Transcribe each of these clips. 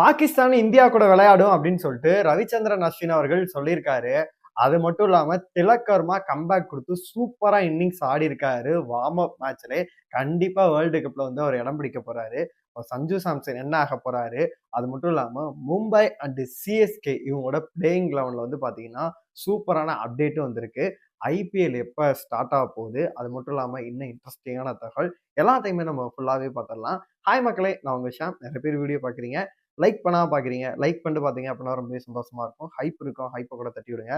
Pakistan India கூட விளையாடும் அப்படின்னு சொல்லிட்டு ரவிச்சந்திரன் அஸ்வின் அவர்கள் சொல்லியிருக்காரு. அது மட்டும் இல்லாம திலக்கர்மா கம்பேக் கொடுத்து சூப்பரா இன்னிங்ஸ் ஆடி இருக்காரு. வார்ம் அப் மேட்ச்ல கண்டிப்பா வேர்ல்டு கப்ல வந்து அவர் இடம் பிடிக்க போறாரு. சஞ்சு சாம்சன் என்ன ஆக போறாரு? அது மட்டும் இல்லாம மும்பை அண்ட் சிஎஸ்கே இவங்களோட பிளேயிங் லெவன்ல வந்து பாத்தீங்கன்னா சூப்பரான அப்டேட்டும் வந்திருக்கு. ஐபிஎல் எப்போ ஸ்டார்ட் ஆக போகுது? அது மட்டும் இல்லாமல் இன்னும் இன்ட்ரெஸ்டிங்கான தகவல் எல்லாத்தையுமே நம்ம ஃபுல்லாகவே பார்த்துடலாம். ஹாய் மக்களே நான் உங்கள் ஷாம். நிறைய பேர் வீடியோ பார்க்குறீங்க. லைக் பண்ணாமல் பார்க்குறீங்க லைக் பண்ணிட்டு பார்த்தீங்க அப்படின்னா ரொம்பவே சந்தோஷமாக இருக்கும். ஹைப் இருக்கும் ஹைப்பை கூட தட்டி விடுங்க.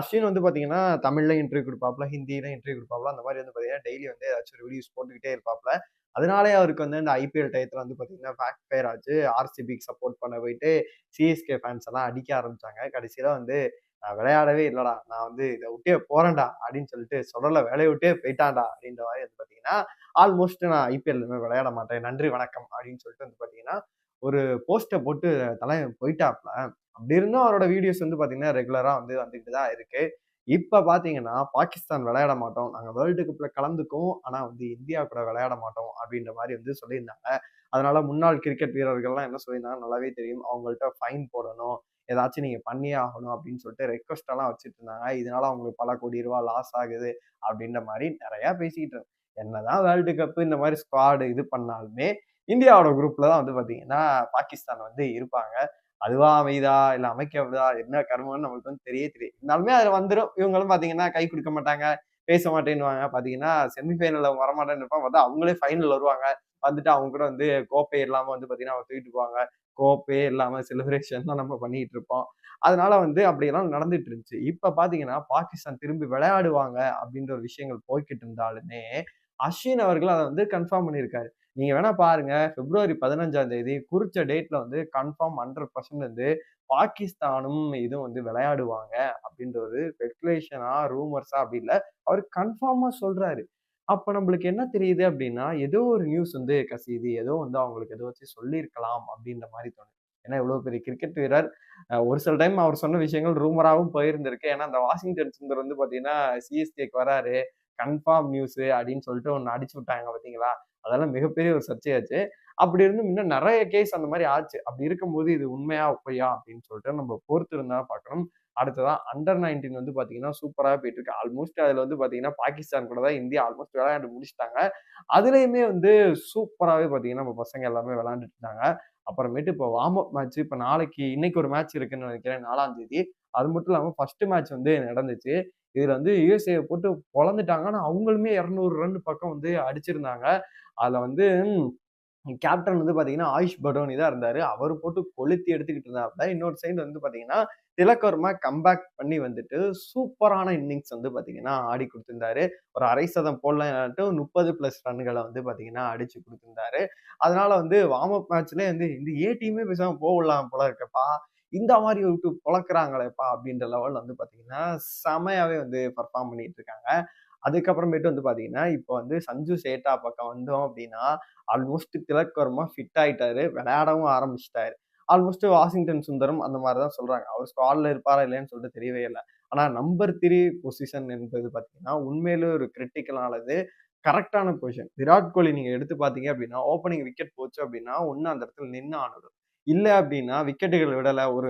அஸ்வின் வந்து பார்த்தீங்கன்னா தமிழில் இன்டர்வியூ கொடுப்பாப்ல ஹிந்தியில் இன்டர்வியூ கொடுப்பாப்ல அந்த மாதிரி வந்து பார்த்தீங்கன்னா டெய்லி வந்து ஏதாச்சும் ஒரு வீடியோஸ் போட்டுக்கிட்டே இருப்பாப்ல அதனாலே அவருக்கு வந்து இந்த ஐபிஎல் டயத்தில் வந்து பார்த்தீங்கன்னா ஃபேக்ட் ஃபயர் ஆச்சு. ஆர்சிபிக்கு சப்போர்ட் பண்ண போயிட்டு சிஎஸ்கே ஃபேன்ஸ் எல்லாம் அடிக்க ஆரம்பித்தாங்க கடைசியில் வந்து நான் விளையாடவே இல்லைடா நான் வந்து இதை விட்டே போகிறேன்டா அப்படின்னு சொல்லிட்டு சொல்லலை வேலையை விட்டே போயிட்டான்டா அப்படின்ற மாதிரி வந்து பார்த்தீங்கன்னா ஆல்மோஸ்ட் நான் ஐபிஎல் விளையாட மாட்டேன். நன்றி வணக்கம் அப்படின்னு சொல்லிட்டு வந்து பார்த்தீங்கன்னா ஒரு போஸ்ட்டை போட்டு தலை போயிட்டாப்ல. அப்படி இருந்தும் அவரோட வீடியோஸ் வந்து பார்த்தீங்கன்னா ரெகுலராக வந்து வந்துக்கிட்டு தான் இருக்கு. இப்போ பார்த்தீங்கன்னா பாகிஸ்தான் விளையாட மாட்டோம். நாங்கள் வேர்ல்டு கப்பில் கலந்துக்கும் ஆனால் வந்து இந்தியா கூட விளையாட மாட்டோம் அப்படின்ற மாதிரி வந்து சொல்லியிருந்தாங்க. அதனால முன்னாள் கிரிக்கெட் வீரர்கள்லாம் என்ன சொல்லியிருந்தாங்க நல்லாவே தெரியும். அவங்கள்ட்ட ஃபைன் போடணும். ஏதாச்சும் நீங்கள் பண்ணியே ஆகணும் அப்படின்னு சொல்லிட்டு ரெக்வஸ்ட் எல்லாம் வச்சுட்டு இருந்தாங்க. இதனால அவங்களுக்கு பல கோடி ரூபா லாஸ் ஆகுது அப்படின்ற மாதிரி நிறையா பேசிக்கிட்டு இருந்தேன் என்னதான் வேர்ல்டு கப்பு இந்த மாதிரி ஸ்குவாடு இது பண்ணாலுமே இந்தியாவோட குரூப்ல தான் வந்து பாத்தீங்கன்னா பாகிஸ்தான் வந்து இருப்பாங்க. அதுவா அமைதா? இல்லை அமைக்கதா என்ன கர்மம்னு நம்மளுக்கு வந்து தெரிய தெரியும் இருந்தாலுமே அதில் வந்துடும் இவங்களும் பார்த்தீங்கன்னா கை கொடுக்க மாட்டாங்க பேச மாட்டேன்னுவாங்க. பார்த்தீங்கன்னா செமிஃபைனல்ல வரமாட்டேன்னு இருப்பாங்க. பார்த்தா அவங்களே ஃபைனல் வருவாங்க. வந்துட்டு அவங்க கூட வந்து கோப்பை இல்லாமல் வந்து பார்த்தீங்கன்னா அவங்க தூக்கிட்டு போவாங்க. கோப்பே இல்லாமல் செலிப்ரேஷன் தான் நம்ம பண்ணிட்டு இருப்போம். அதனால வந்து அப்படியெல்லாம் நடந்துட்டு இருந்துச்சு. இப்போ பார்த்தீங்கன்னா பாகிஸ்தான் திரும்பி விளையாடுவாங்க அப்படின்ற ஒரு விஷயங்கள் போய்கிட்டு இருந்தாலுமே அஸ்வின் அவர்கள் அதை வந்து கன்ஃபார்ம் பண்ணியிருக்காரு. நீங்க வேணா பாருங்க. பிப்ரவரி பதினஞ்சாம் தேதி குறிச்ச டேட்ல வந்து கன்ஃபார்ம் ஹண்ட்ரட் பர்சன்ட் வந்து பாகிஸ்தானும் இதுவும் வந்து விளையாடுவாங்க அப்படின்ற ஒரு ஸ்பெகுலேஷனா ரூமர்ஸா அப்படி இல்லை. அவர் கன்ஃபார்மா சொல்றாரு. அப்ப நம்மளுக்கு என்ன தெரியுது அப்படின்னா ஏதோ ஒரு நியூஸ் வந்து கசியுது. ஏதோ வந்து அவங்களுக்கு ஏதோ வச்சு சொல்லியிருக்கலாம் அப்படின்ற மாதிரி தோணுது. ஏன்னா இவ்வளவு பெரிய கிரிக்கெட் வீரர் ஒரு சில டைம் அவர் சொன்ன விஷயங்கள் ரூமராகவும் போயிருந்திருக்கு. ஏன்னா அந்த வாஷிங்டன் சுந்தர் வந்து பாத்தீங்கன்னா சிஎஸ்கேக்கு வராரு. கன்ஃபார்ம் நியூஸ் அப்படின்னு சொல்லிட்டு ஒன்று அடிச்சு விட்டாங்க பார்த்தீங்களா அதெல்லாம் மிகப்பெரிய ஒரு சர்ச்சையாச்சு. அப்படி இருந்தும் இன்னும் நிறைய கேஸ் அந்த மாதிரி ஆச்சு. அப்படி இருக்கும்போது இது உண்மையா பொய்யா அப்படின்னு சொல்லிட்டு நம்ம பொறுத்து இருந்தா பார்க்கணும். அடுத்ததான் அண்டர் நைன்டீன் வந்து பார்த்தீங்கன்னா சூப்பராக போயிட்டு இருக்கு. ஆல்மோஸ்ட் அதில் வந்து பார்த்தீங்கன்னா பாகிஸ்தான் கூட தான் இந்தியா ஆல்மோஸ்ட் விளையாண்டு முடிச்சிட்டாங்க. அதுலேயுமே வந்து சூப்பராகவே பார்த்தீங்கன்னா நம்ம பசங்க எல்லாமே விளையாண்டுட்டு இருந்தாங்க. அப்புறமேட்டு இப்போ வார்ம் அப் மேட்ச் இப்போ நாளைக்கு இன்னைக்கு ஒரு மேட்ச் இருக்குன்னு நினைக்கிறேன் நாலாம் தேதி. அது மட்டும் இல்லாமல் ஃபர்ஸ்ட் மேட்ச் வந்து நடந்துச்சு. இதில் வந்து யூஎஸ்ஏ போட்டு பொழந்துட்டாங்க. ஆனால் அவங்களுமே இரநூறு ரன் பக்கம் வந்து அடிச்சிருந்தாங்க. அதில் வந்து கேப்டன் வந்து பார்த்தீங்கன்னா ஆயுஷ் படோனி தான் இருந்தார். அவர் போட்டு கொளுத்தி எடுத்துக்கிட்டு இருந்தாப்ல. இன்னொரு சைடு வந்து பார்த்தீங்கன்னா திலக்கர்மா கம்பேக் பண்ணி வந்துட்டு சூப்பரான இன்னிங்ஸ் வந்து பார்த்தீங்கன்னா ஆடி கொடுத்துருந்தாரு. ஒரு அரை சதம் போடலான்ட்டு முப்பது ப்ளஸ் ரன்களை வந்து பார்த்தீங்கன்னா அடிச்சு கொடுத்துருந்தாரு. அதனால வந்து வார்ம் அப் மேட்ச்லேயே வந்து இந்த ஏ டீமே பேசாமல் போகலாம் போல இருக்கப்பா. இந்த மாதிரி விட்டு பொழக்கிறாங்களேப்பா அப்படின்ற லெவல் வந்து பார்த்தீங்கன்னா செமையாவே வந்து பர்ஃபார்ம் பண்ணிட்டு இருக்காங்க அதுக்கப்புறமேட்டு வந்து பார்த்தீங்கன்னா இப்போ வந்து சஞ்சு சேட்டா பக்கம் வந்தோம் அப்படின்னா ஆல்மோஸ்ட் திலக்கரமாக ஃபிட் ஆயிட்டாரு விளையாடவும் ஆரம்பிச்சிட்டாரு. ஆல்மோஸ்ட் வாஷிங்டன் சுந்தரம் அந்த மாதிரி தான் சொல்கிறாங்க அவர் ஸ்குவாடில் இருப்பாரா இல்லைன்னு சொல்லிட்டு தெரியவே இல்லை. ஆனால் நம்பர் த்ரீ பொசிஷன் என்பது பார்த்தீங்கன்னா உண்மையிலே ஒரு கிரிட்டிக்கலானது கரெக்டான பொசிஷன் விராட் கோலி நீங்கள் எடுத்து பார்த்தீங்க அப்படின்னா ஓப்பனிங் விக்கெட் போச்சு அப்படின்னா ஒன்று அந்த இடத்துல நின்று ஆனது இல்லை அப்படின்னா விக்கெட்டுகள் விடலை. ஒரு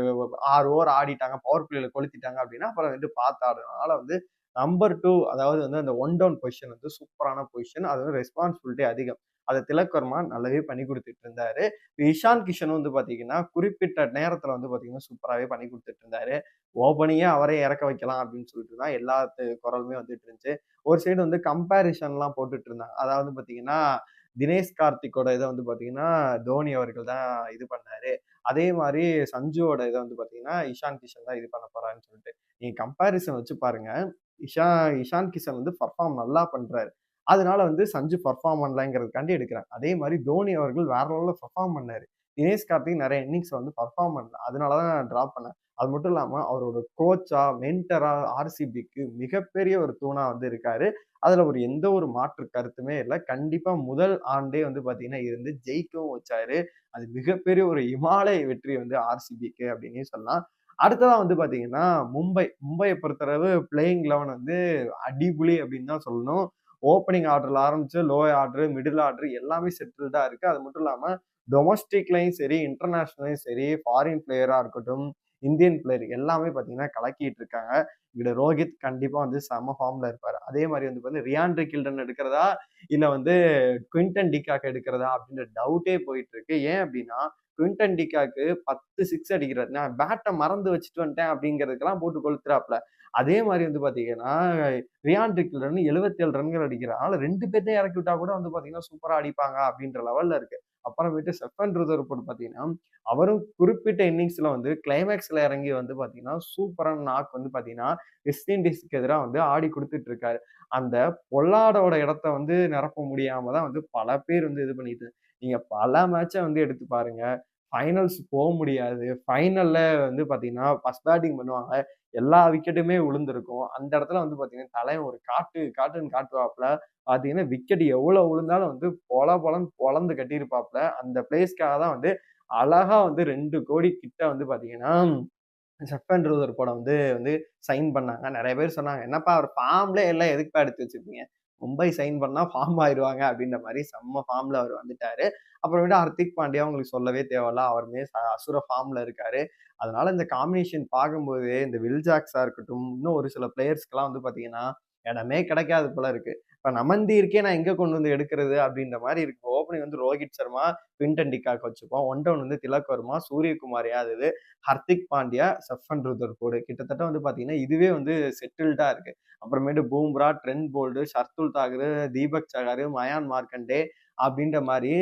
ஆறு ஓவர் ஆடிட்டாங்க பவர் பிளேயில் கொளுத்திட்டாங்க அப்படின்னா அப்புறம் வந்து பார்த்து ஆடுறதுனால வந்து நம்பர் டூ அதாவது வந்து அந்த ஒன் டவுன் பொசிஷன் வந்து சூப்பரான பொசிஷன் அது வந்து ரெஸ்பான்சிபிலிட்டி அதிகம். அதை திலக்கர்மா நல்லாவே பண்ணி கொடுத்துட்டு இருந்தாரு. இஷான் கிஷன் வந்து பார்த்தீங்கன்னா குறிப்பிட்ட நேரத்தில் வந்து பார்த்தீங்கன்னா சூப்பராகவே பண்ணி கொடுத்துட்டு இருந்தாரு. ஓப்பனிங்கே அவரே இறக்க வைக்கலாம் அப்படின்னு சொல்லிட்டு தான் எல்லா குரலுமே வந்துட்டு இருந்துச்சு. ஒரு சைடு வந்து கம்பேரிஷன்லாம் போட்டுட்டு இருந்தாங்க. அதாவது பார்த்தீங்கன்னா தினேஷ் கார்த்திக்கோட இதை வந்து பார்த்தீங்கன்னா தோனி அவர்கள் தான் இது பண்ணாரு. அதே மாதிரி சஞ்சுவோட இதை வந்து பார்த்தீங்கன்னா இஷான் கிஷன் தான் இது பண்ண போறான்னு சொல்லிட்டு. நீங்க கம்பேரிசன் வச்சு பாருங்க. இஷா இஷான் கிஷன் வந்து பர்ஃபார்ம் நல்லா பண்றாரு. அதனால வந்து சஞ்சு பர்ஃபார்ம் பண்ணலாங்கிறதுக்காண்டி எடுக்கிறாங்க. அதே மாதிரி தோனி அவர்கள் வேற லெவலில் பர்ஃபார்ம் பண்ணாரு. தினேஷ் கார்த்திக் நிறைய இன்னிங்ஸ் வந்து பர்ஃபார்ம் பண்ணல. அதனால தான் ட்ராப் பண்ணேன் அது மட்டும் இல்லாமல் அவரோட கோச்சா மென்டரா ஆர்சிபிக்கு மிகப்பெரிய ஒரு தூணா வந்து இருக்காரு. அதுல ஒரு எந்த ஒரு மாற்று கருத்துமே இல்லை. கண்டிப்பா முதல் ஆண்டே வந்து பாத்தீங்கன்னா இருந்து ஜெயிக்கவும் வச்சாரு. அது மிகப்பெரிய ஒரு இமாலய வெற்றி வந்து ஆர்சிபிக்கு அப்படின்னே சொல்லலாம். அடுத்ததான் வந்து பாத்தீங்கன்னா மும்பை. மும்பையை பொறுத்தளவு பிளேயிங் லெவன் வந்து அடிபுலி அப்படின்னு தான் சொல்லணும். ஓப்பனிங் ஆர்டர்ல ஆரம்பிச்சு லோ ஆர்டர் மிடில் ஆர்டர் எல்லாமே செட்டில்டா இருக்கு. அது மட்டும் இல்லாம டொமஸ்டிக்லையும் சரி இன்டர்நேஷனலையும் சரி ஃபாரின் பிளேயரா இருக்கட்டும் இந்தியன் பிளேயர் எல்லாமே பார்த்தீங்கன்னா கலக்கிட்டு இருக்காங்க. இங்க ரோஹித் கண்டிப்பாக வந்து செம ஃபார்ம்ல இருப்பார். அதே மாதிரி வந்து பார்த்தீங்கன்னா ரியாண்ட்ரி கில்டன் எடுக்கிறதா இல்லை வந்து குவிண்டன் டிகாக் எடுக்கிறதா அப்படின்ற டவுட்டே போயிட்டு இருக்கு. ஏன் அப்படின்னா குவிண்டன் டிகாக்கு பத்து சிக்ஸ் அடிக்கிறது நான் பேட்டை மறந்து வச்சுட்டு வந்துட்டேன் அப்படிங்கிறதுக்கெல்லாம் போட்டு கொளுத்துறாப்ல அதே மாதிரி வந்து பார்த்தீங்கன்னா ரியான் கில்டன் எழுபத்தி ஏழு ரன்கள் அடிக்கிறாங்க ரெண்டு பேர்த்தையும் இறக்கி விட்டா கூட வந்து பார்த்தீங்கன்னா சூப்பராக அடிப்பாங்க அப்படின்ற லெவலில் இருக்கு. அப்புறமேட்டு செஃபன் ருதர்போர்ட் பார்த்தீங்கன்னா அவரும் குறிப்பிட்ட இன்னிங்ஸில் வந்து கிளைமேக்ஸில் இறங்கி வந்து பார்த்தீங்கன்னா சூப்பரான நாக் வந்து பார்த்தீங்கன்னா வெஸ்ட் இண்டீஸ்க்கு எதிராக வந்து ஆடி கொடுத்துட்டு இருக்காரு அந்த பொல்லாடோட இடத்த வந்து நிரப்ப முடியாமல் தான் வந்து பல பேர் வந்து இது பண்ணிட்டு நீங்கள் பல மேட்சை வந்து எடுத்து பாருங்கள் ஃபைனல்ஸ் போக முடியாது. ஃபைனலில் வந்து பார்த்தீங்கன்னா ஃபஸ்ட் பேட்டிங் பண்ணுவாங்க. எல்லா விக்கெட்டுமே விழுந்திருக்கும் அந்த இடத்துல வந்து பார்த்தீங்கன்னா தலைவன் ஒரு காட்டு காட்டுன்னு காட்டுவாப்புல. பார்த்தீங்கன்னா விக்கெட் எவ்வளோ விழுந்தாலும் வந்து பொல பொலன்னு பொலந்து கட்டியிருப்பாப்புல. அந்த பிளேஸ்க்காக தான் வந்து அழகா வந்து ரெண்டு கோடி கிட்ட வந்து பார்த்தீங்கன்னா செஃபன் ரூதர் படம் வந்து வந்து சைன் பண்ணாங்க. நிறைய பேர் சொன்னாங்க என்னப்பா அவர் ஃபார்ம்லே எல்லாம் எதுக்குப்பா எடுத்து வச்சிருப்பீங்க மும்பை சைன் பண்ணால் ஃபார்ம் ஆயிடுவாங்க அப்படின்ற மாதிரி செம்ம ஃபார்மில் அவர் வந்துட்டாரு. அப்புறமேட்டு ஹர்திக் பாண்டியா உங்களுக்கு சொல்லவே தேவையில்ல அவருமே அசுர ஃபார்மில் இருக்காரு. அதனால இந்த காம்பினேஷன் பார்க்கும்போது இந்த வில்ஜாக்ஸாக இருக்கட்டும் இன்னும் ஒரு சில பிளேயர்ஸ்க்கெல்லாம் வந்து பார்த்தீங்கன்னா இடமே கிடைக்காது போல இருக்கு. இப்போ நமந்தி இருக்கே நான் எங்கே கொண்டு வந்து எடுக்கிறது? அப்படின்ற மாதிரி இருக்கு. ஓப்பனிங் வந்து ரோஹித் சர்மா பின்டண்டிக்காக டிகாக் வச்சுப்போம். ஒன் டவுன் வந்து திலக் வர்மா சூரியகுமார் யாதவ் ஹர்திக் பாண்டியா சஃபன் ருதர் போடு. கிட்டத்தட்ட வந்து பார்த்தீங்கன்னா இதுவே வந்து செட்டில்டாக இருக்கு. அப்புறமேட்டு பூம்ரா ட்ரெண்ட் போல்டு ஷர்துல் தாகர் தீபக் சகாரு மயான் மார்க்கண்டே அப்படின்ற மாதிரி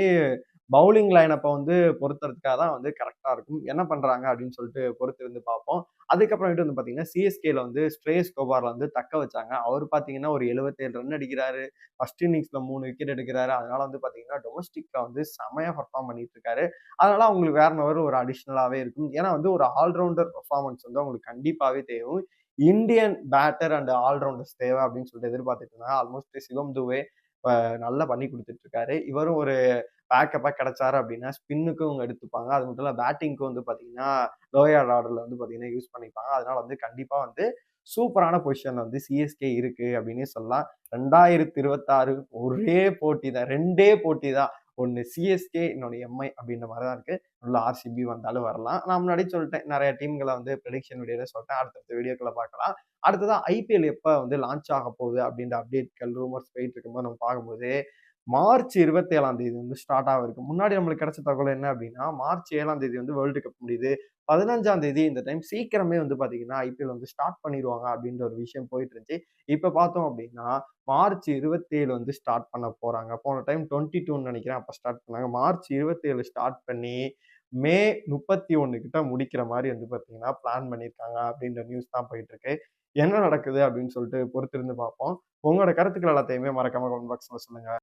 பவுலிங் லைனப்பை வந்து பொறுத்துறதுக்காக தான் வந்து கரெக்டாக இருக்கும். என்ன பண்ணுறாங்க அப்படின்னு சொல்லிட்டு பொறுத்து இருந்து பார்ப்போம். அதுக்கப்புறமேட்டு வந்து பார்த்தீங்கன்னா சிஎஸ்கேல வந்து ஸ்ட்ரேஸ் கோபாரில் வந்து தக்க வச்சாங்க. அவர் பார்த்தீங்கன்னா ஒரு எழுபத்தேழு ரன் அடிக்கிறாரு. ஃபர்ஸ்ட் இன்னிங்ஸில் மூணு விக்கெட் எடுக்கிறாரு. அதனால வந்து பார்த்தீங்கன்னா டொமஸ்டிக்கில் வந்து செமையாக பர்ஃபார்ம் பண்ணிட்டு இருக்காரு. அதனால அவங்களுக்கு வேற நவர் ஒரு அடிஷ்னலாகவே இருக்கும். ஏன்னா வந்து ஒரு ஆல்ரவுண்டர் பர்ஃபார்மன்ஸ் வந்து அவங்களுக்கு கண்டிப்பாகவே தேவை. இந்தியன் பேட்டர் அண்ட் ஆல்ரவுண்டர்ஸ் தேவை அப்படின்னு சொல்லிட்டு எதிர்பார்த்துட்டு இருந்தாங்க. ஆல்மோஸ்ட் சிவம் துவே நல்லா பண்ணி கொடுத்துட்டு இருக்காரு இவரும் ஒரு பேக்கப்பாக கிடைச்சாரு அப்படின்னா ஸ்பின்னுக்கும் அவங்க எடுத்துப்பாங்க. அது மட்டும் இல்லை பேட்டிங்க்கும் வந்து பார்த்தீங்கன்னா லோயர் ஆர்டரில் வந்து பார்த்தீங்கன்னா யூஸ் பண்ணிப்பாங்க. அதனால வந்து கண்டிப்பாக வந்து சூப்பரான பொசிஷன்ல வந்து சிஎஸ்கே இருக்கு அப்படின்னு சொல்லலாம். ரெண்டாயிரத்தி இருபத்தாறு ஒரே போட்டி தான் ரெண்டே போட்டி தான் ஒன்று சிஎஸ்கே இன்னொன்று எம்ஐ அப்படின்ற மாதிரி தான் இருக்குது உள்ள ஆர்சிபி வந்தாலும் வரலாம். நான் முன்னாடி சொல்லிட்டேன் நிறைய டீம்களை வந்து ப்ரெடிக்ஷன் வீடியோவில் சொல்லிட்டேன். அடுத்தடுத்த வீடியோக்களை பார்க்கலாம். அடுத்ததான் ஐபிஎல் எப்போ வந்து லான்ச் ஆக போகுது அப்படின்ற அப்டேட்கள் ரூமர்ஸ் போயிட்டு இருக்கும்போது நம்ம பார்க்கும்போது மார்ச் இருபத்தி ஏழாம் தேதி வந்து ஸ்டார்ட் ஆகிருக்கு முன்னாடி நம்மளுக்கு கிடைச்ச தகவல் என்ன அப்படின்னா மார்ச் ஏழாம் தேதி வந்து வேர்ல்டு கப் முடியுது. பதினஞ்சாம் தேதி இந்த டைம் சீக்கிரமே வந்து பார்த்தீங்கன்னா ஐபிஎல் வந்து ஸ்டார்ட் பண்ணிடுவாங்க அப்படின்ற ஒரு விஷயம் போயிட்டு இருந்துச்சு இப்போ பார்த்தோம் அப்படின்னா மார்ச் இருபத்தேழு வந்து ஸ்டார்ட் பண்ண போகிறாங்க போன டைம் டுவெண்ட்டி டூன்னு நினைக்கிறேன் அப்போ ஸ்டார்ட் பண்ணாங்க. மார்ச் இருபத்தேழு ஸ்டார்ட் பண்ணி மே முப்பத்தி ஒன்று கிட்ட முடிக்கிற மாதிரி வந்து பார்த்தீங்கன்னா பிளான் பண்ணியிருக்காங்க அப்படின்ற நியூஸ் தான் போயிட்டு இருக்கு என்ன நடக்குது அப்படின்னு சொல்லிட்டு பொறுத்திருந்து பார்ப்போம். உங்களோட கருத்துக்கள் எல்லாத்தையுமே மறக்காம கமெண்ட் பாக்ஸில் சொல்லுங்கள்